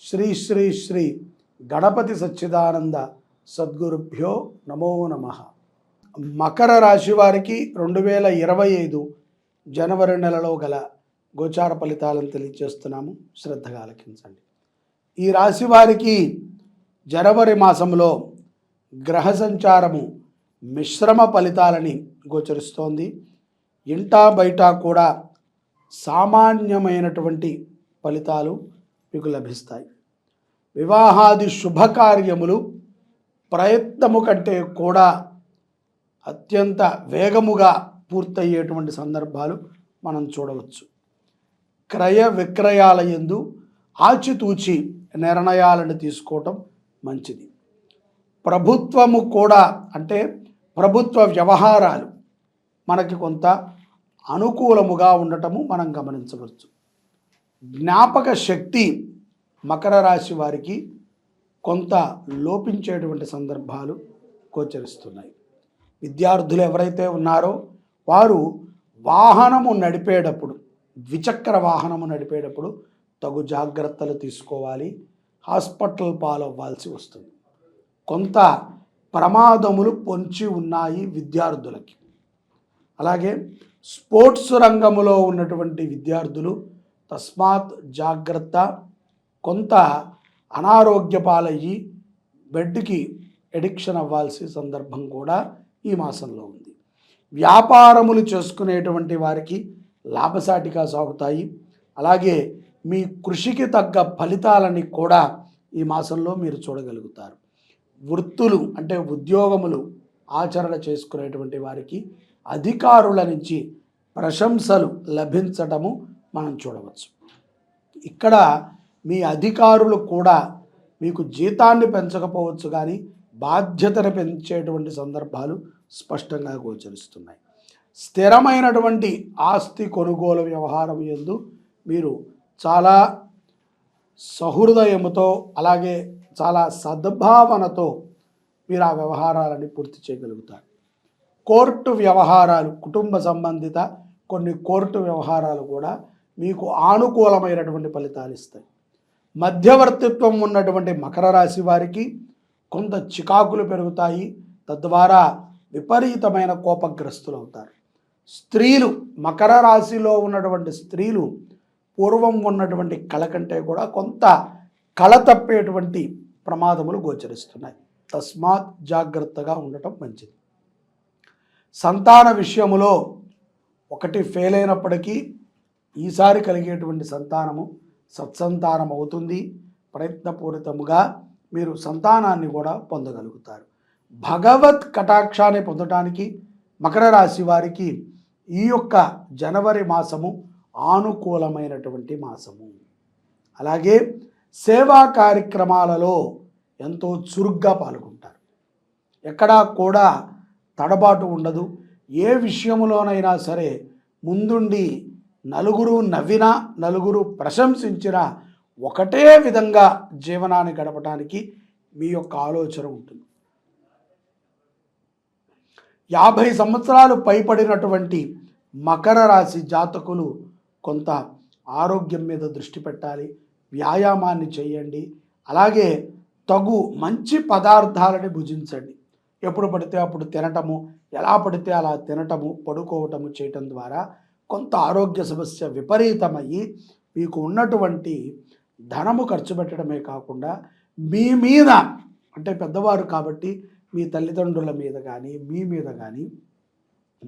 శ్రీ శ్రీ శ్రీ గణపతి సచ్చిదానంద సద్గురుభ్యో నమో నమ. మకర రాశి వారికి రెండు వేల ఇరవై ఐదు జనవరి నెలలో గల గోచార ఫలితాలను తెలియజేస్తున్నాము. శ్రద్ధగా ఆలకించండి. ఈ రాశి వారికి జనవరి మాసంలో గ్రహ సంచారము మిశ్రమ ఫలితాలని గోచరిస్తోంది. ఇంటా బయట కూడా సామాన్యమైనటువంటి ఫలితాలు మీకు లభిస్తాయి. వివాహాది శుభకార్యములు ప్రయత్నము కంటే కూడా అత్యంత వేగముగా పూర్తయ్యేటువంటి సందర్భాలు మనం చూడవచ్చు. క్రయ విక్రయాల యందు ఆచితూచి నిర్ణయాలను తీసుకోవటం మంచిది. ప్రభుత్వము కూడా అంటే ప్రభుత్వ వ్యవహారాలు మనకి కొంత అనుకూలముగా ఉండటము మనం గమనించవచ్చు. జ్ఞాపక శక్తి మకర రాశి వారికి కొంత లోపించేటువంటి సందర్భాలు గోచరిస్తున్నాయి. విద్యార్థులు ఎవరైతే ఉన్నారో వారు వాహనము నడిపేటప్పుడు ద్విచక్ర వాహనము నడిపేటప్పుడు తగు జాగ్రత్తలు తీసుకోవాలి. హాస్పిటల్ పాలవ్వాల్సి వస్తుంది. కొంత ప్రమాదములు పొంచి ఉన్నాయి విద్యార్థులకి. అలాగే స్పోర్ట్స్ రంగంలో ఉన్నటువంటి విద్యార్థులు తస్మాత్ జాగ్రత్త కొంత అనారోగ్య పాలయ్యి బెడ్కి ఎడిక్షన్ అవ్వాల్సి సందర్భం కూడా ఈ మాసంలో ఉంది. వ్యాపారములు చేసుకునేటువంటి వారికి లాభసాటిగా సాగుతాయి. అలాగే మీ కృషికి తగ్గ ఫలితాలని కూడా ఈ మాసంలో మీరు చూడగలుగుతారు. వృత్తులు అంటే ఉద్యోగములు ఆచరణ చేసుకునేటువంటి వారికి అధికారుల నుంచి ప్రశంసలు లభించటము మనం చూడవచ్చు. ఇక్కడ మీ అధికారులు కూడా మీకు జీతాన్ని పెంచకపోవచ్చు కానీ బాధ్యతను పెంచేటువంటి సందర్భాలు స్పష్టంగా గోచరిస్తున్నాయి. స్థిరమైనటువంటి ఆస్తి కొనుగోలు వ్యవహారం ఎందు మీరు చాలా సహృదయముతో అలాగే చాలా సద్భావనతో మీరు ఆ వ్యవహారాలని పూర్తి చేయగలుగుతారు. కోర్టు వ్యవహారాలు కుటుంబ సంబంధిత కొన్ని కోర్టు వ్యవహారాలు కూడా మీకు ఆనుకూలమైనటువంటి ఫలితాలు ఇస్తాయి. మధ్యవర్తిత్వం ఉన్నటువంటి మకర రాశి వారికి కొంత చికాకులు పెరుగుతాయి. తద్వారా విపరీతమైన కోపగ్రస్తులు అవుతారు స్త్రీలు మకర రాశిలో ఉన్నటువంటి స్త్రీలు పూర్వం ఉన్నటువంటి కళ కంటే కూడా కొంత కళ తప్పేటువంటి ప్రమాదములు గోచరిస్తున్నాయి. తస్మాత్ జాగ్రత్తగా ఉండటం మంచిది. సంతాన విషయములో ఒకటి ఫెయిల్ అయినప్పటికీ ఈసారి కలిగేటువంటి సంతానము సత్సంతానం అవుతుంది ప్రయత్నపూరితముగా మీరు సంతానాన్ని కూడా పొందగలుగుతారు. భగవత్ కటాక్షాన్ని పొందటానికి మకర రాశి వారికి ఈ యొక్క జనవరి మాసము ఆనుకూలమైనటువంటి మాసము. అలాగే సేవా కార్యక్రమాలలో ఎంతో చురుగ్గా పాల్గొంటారు. ఎక్కడా కూడా తడబాటు ఉండదు. ఏ విషయంలోనైనా సరే ముందుండి నలుగురు నవ్వినా నలుగురు ప్రశంసించినా ఒకటే విధంగా జీవనాన్ని గడపడానికి మీ యొక్క ఆలోచన ఉంటుంది. యాభై సంవత్సరాలు పైపడినటువంటి మకర రాశి జాతకులు కొంత ఆరోగ్యం మీద దృష్టి పెట్టాలి వ్యాయామాన్ని చేయండి అలాగే తగు మంచి పదార్థాలని భుజించండి. ఎప్పుడు పడితే అప్పుడు తినటము ఎలా పడితే అలా తినటము పడుకోవటము చేయటం ద్వారా కొంత ఆరోగ్య సమస్య విపరీతమయ్యి మీకు ఉన్నటువంటి ధనము ఖర్చు పెట్టడమే కాకుండా మీ మీద అంటే పెద్దవారు కాబట్టి మీ తల్లిదండ్రుల మీద కానీ మీ మీద కానీ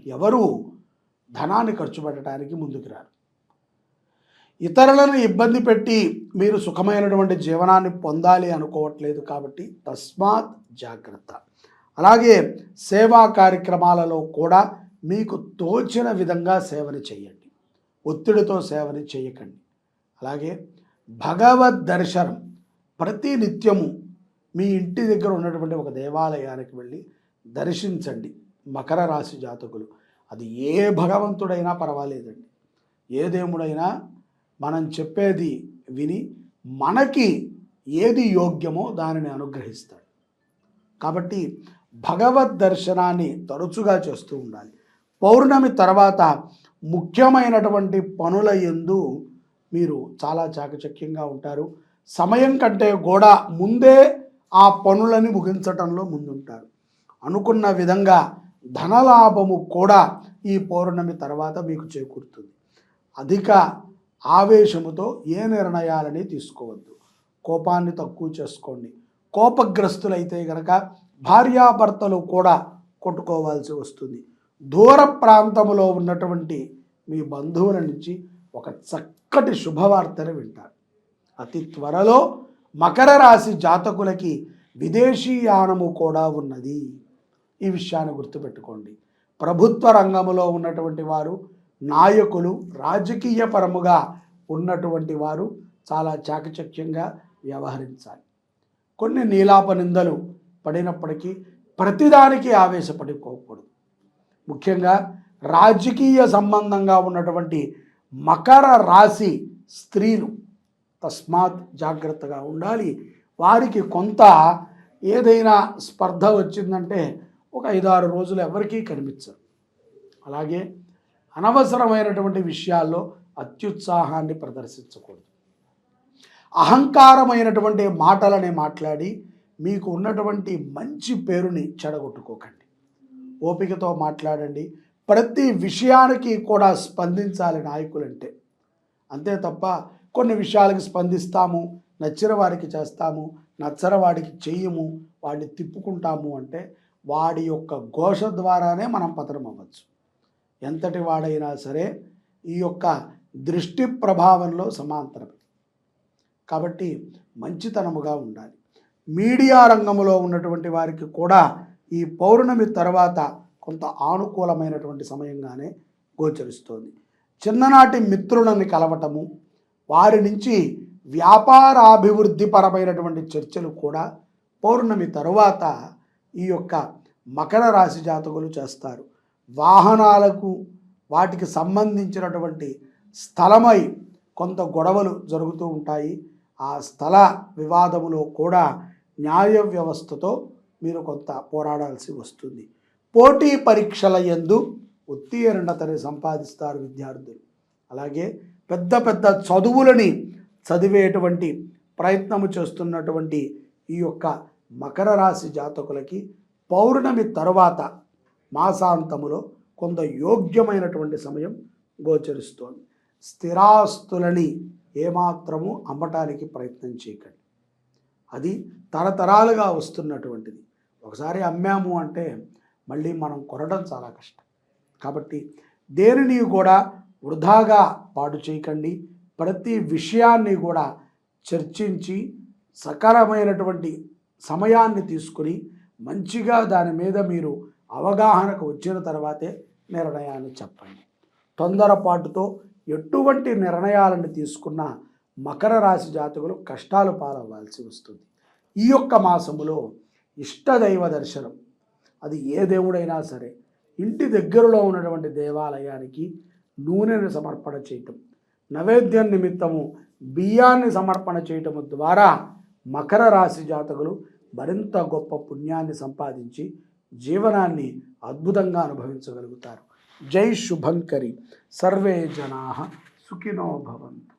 ఎవరు ధనాన్ని ఖర్చు పెట్టడానికి ముందుకు రారు. ఇతరులను ఇబ్బంది పెట్టి మీరు సుఖమైనటువంటి జీవనాన్ని పొందాలి అనుకోవట్లేదు కాబట్టి తస్మాత్ జాగ్రత్త. అలాగే సేవా కార్యక్రమాలలో కూడా మీకు తోచిన విధంగా సేవని చేయండి ఒత్తిడితో సేవని చేయకండి అలాగే భగవద్ దర్శనం ప్రతి నిత్యము మీ ఇంటి దగ్గర ఉన్నటువంటి ఒక దేవాలయానికి వెళ్ళి దర్శించండి. మకర రాశి జాతకులు. అది ఏ భగవంతుడైనా పర్వాలేదండి. ఏ దేవుడైనా మనం చెప్పేది విని మనకి ఏది యోగ్యమో దానిని అనుగ్రహిస్తాడు. కాబట్టి భగవద్ దర్శనాన్ని తరచుగా చేస్తూ ఉండాలి. పౌర్ణమి తర్వాత ముఖ్యమైనటువంటి పనుల ఎందు మీరు చాలా చాకచక్యంగా ఉంటారు. సమయం కంటే కూడా ముందే ఆ పనులని ముగించటంలో ముందుంటారు. అనుకున్న విధంగా ధనలాభము కూడా ఈ పౌర్ణమి తర్వాత మీకు చేకూరుతుంది. అధిక ఆవేశముతో ఏ నిర్ణయాలని తీసుకోవద్దు. కోపాన్ని తక్కువ చేసుకోండి. కోపగ్రస్తులైతే గనక భార్యాభర్తలు కూడా కొట్టుకోవాల్సి వస్తుంది. దూర ప్రాంతములో ఉన్నటువంటి మీ బంధువుల నుంచి ఒక చక్కటి శుభవార్తను వింటారు. అతి త్వరలో మకర రాశి జాతకులకి విదేశీయానము కూడా ఉన్నది. ఈ విషయాన్ని గుర్తుపెట్టుకోండి. ప్రభుత్వ రంగంలో ఉన్నటువంటి వారు నాయకులు రాజకీయ పరముగా ఉన్నటువంటి వారు చాలా చాకచక్యంగా వ్యవహరించాలి. కొన్ని నీలాప నిందలు పడినప్పటికీ ప్రతిదానికి ఆవేశపడిపోకూడదు. ముఖ్యంగా రాజకీయ సంబంధంగా ఉన్నటువంటి మకర రాశి స్త్రీలు తస్మాత్ జాగ్రత్తగా ఉండాలి. వారికి కొంత ఏదైనా స్పర్ధ వచ్చిందంటే ఒక ఐదారు రోజులు ఎవరికీ కనిపించరు అలాగే అనవసరమైనటువంటి విషయాల్లో అత్యుత్సాహాన్ని ప్రదర్శించకూడదు. అహంకారమైనటువంటి మాటలనే మాట్లాడి మీకు ఉన్నటువంటి మంచి పేరుని చెడగొట్టుకోకండి. ఓపికతో మాట్లాడండి. ప్రతి విషయానికి కూడా స్పందించాలి నాయకులంటే. అంతే తప్ప కొన్ని విషయాలకి స్పందిస్తాము నచ్చిన వారికి చేస్తాము నచ్చని వాడికి చెయ్యము వాడిని తిప్పుకుంటాము అంటే వాడి యొక్క ఘోష ద్వారానే మనం పతనం అవ్వచ్చు. ఎంతటి వాడైనా సరే ఈ యొక్క దృష్టి ప్రభావంలో సమాంతరమే. కాబట్టి మంచితనముగా ఉండాలి. మీడియా రంగంలో ఉన్నటువంటి వారికి కూడా ఈ పౌర్ణమి తర్వాత కొంత ఆనుకూలమైనటువంటి సమయంగానే గోచరిస్తోంది. చిన్ననాటి మిత్రులని కలవటము వారి నుంచి వ్యాపారాభివృద్ధి పరమైనటువంటి చర్చలు కూడా పౌర్ణమి తరువాత ఈ యొక్క మకర రాశి జాతకులు చేస్తారు. వాహనాలకు వాటికి సంబంధించినటువంటి స్థలమై కొంత గొడవలు జరుగుతూ ఉంటాయి. ఆ స్థల వివాదములో కూడా న్యాయ వ్యవస్థతో మీరు కొంత పోరాడాల్సి వస్తుంది. పోటీ పరీక్షల యందు ఉత్తీర్ణతని సంపాదిస్తారు విద్యార్థులు. అలాగే పెద్ద పెద్ద చదువులని చదివేటువంటి ప్రయత్నము చేస్తున్నటువంటి ఈ యొక్క మకర రాశి జాతకులకి పౌర్ణమి తరువాత మాసాంతములో కొంత యోగ్యమైనటువంటి సమయం గోచరిస్తోంది. స్థిరాస్తులని ఏమాత్రము అమ్మటానికి ప్రయత్నం చేయకండి. అది తరతరాలుగా వస్తున్నటువంటిది. ఒకసారి అమ్మాము అంటే మళ్ళీ మనం కొనడం చాలా కష్టం. కాబట్టి దేనిని కూడా వృధాగా పాడు చేయకండి. ప్రతి విషయాన్ని కూడా చర్చించి సకాలమైనటువంటి సమయాన్ని తీసుకుని మంచిగా దాని మీద మీరు అవగాహనకు వచ్చిన తర్వాతే నిర్ణయాన్ని చెప్పండి. తొందరపాటుతో ఎటువంటి నిర్ణయాలను తీసుకున్న మకర రాశి జాతకులు కష్టాలు పాలవ్వాల్సి వస్తుంది. ఈ యొక్క మాసములో ఇష్టదైవ దర్శనం. అది ఏ దేవుడైనా సరే ఇంటి దగ్గరలో ఉన్నటువంటి దేవాలయానికి నూనెను సమర్పణ చేయటం నైవేద్యం నిమిత్తము బియ్యాన్ని సమర్పణ చేయటం ద్వారా మకర రాశి జాతకులు మరింత గొప్ప పుణ్యాన్ని సంపాదించి జీవనాన్ని అద్భుతంగా అనుభవించగలుగుతారు. జై శుభంకరి. సర్వే జనా సుఖినో భవంతు.